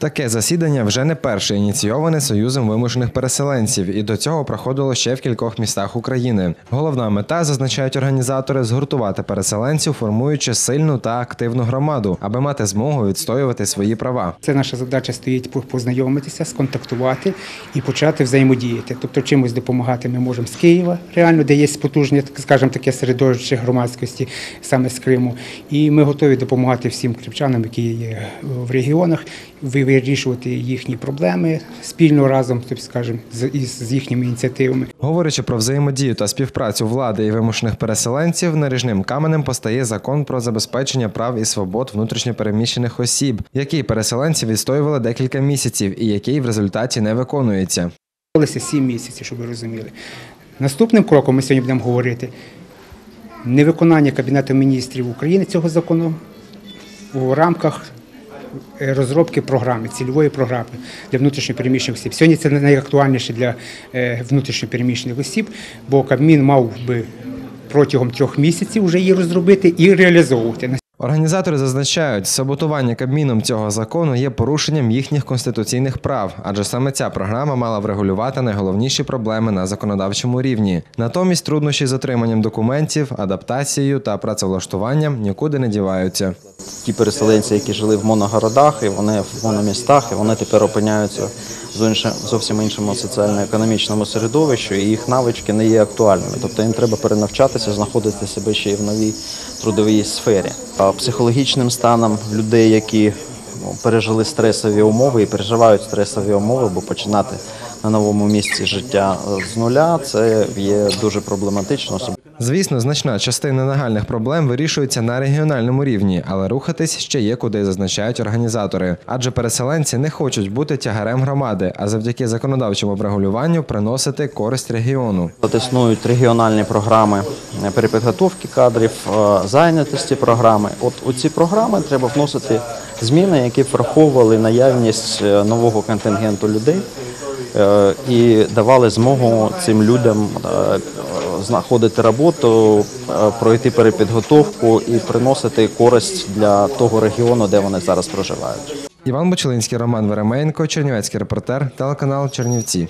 Таке засідання вже не перше ініційоване Союзом вимушених переселенців, і до цього проходило ще в кількох містах України. Головна мета, зазначають організатори, згуртувати переселенців, формуючи сильну та активну громаду, аби мати змогу відстоювати свої права. Це наша задача стоїть познайомитися, сконтактувати і почати взаємодіяти. Тобто чимось допомагати ми можемо з Києва, реально, де є потужне, так скажімо, таке середовище громадськості саме з Криму. І ми готові допомагати всім кримчанам, які є в регіонах, вирішувати їхні проблеми спільно разом, тобто, скажімо, з, із з їхніми ініціативами. Говорячи про взаємодію та співпрацю влади і вимушених переселенців, наріжним каменем постає закон про забезпечення прав і свобод внутрішньопереміщених осіб, який переселенці відстоювали декілька місяців і який в результаті не виконується. 7 місяців, щоб ви розуміли. Наступним кроком ми сьогодні будемо говорити невиконання Кабінету міністрів України цього закону у рамках розробки програми, цільової програми для внутрішньопереміщених осіб. Сьогодні це найактуальніше для е, внутрішньопереміщених осіб, бо Кабмін мав би протягом трьох місяців вже її розробити і реалізовувати. Організатори зазначають, саботування Кабміном цього закону є порушенням їхніх конституційних прав, адже саме ця програма мала врегулювати найголовніші проблеми на законодавчому рівні. Натомість труднощі з отриманням документів, адаптацією та працевлаштуванням нікуди не діваються. ті переселенці, які жили в моногородах, і вони в мономістах, і вони тепер опиняються зовсім- зовсім іншому соціально-економічному середовищі, і їх навички не є актуальними. Тобто їм треба перенавчатися, знаходити себе ще й в новій трудовій сфері. Психологічним станом людей, які ну, пережили стресові умови і переживають стресові умови, бо починати на новому місці життя е, з нуля це є дуже проблематично. Звісно, значна частина нагальних проблем вирішується на регіональному рівні, але рухатись ще є куди, зазначають організатори. Адже переселенці не хочуть бути тягарем громади, а завдяки законодавчому врегулюванню приносити користь регіону. Існують регіональні програми перепідготовки кадрів, е, зайнятості програми. От у ці програми треба вносити зміни, які враховували наявність е, нового контингенту людей е, і давали змогу цим людям е, знаходити роботу, е, пройти перепідготовку і приносити користь для того регіону, де вони зараз проживають. Іван Бочелинський, Роман Веремеєнко, Чернівецький репортер, телеканал Чернівці.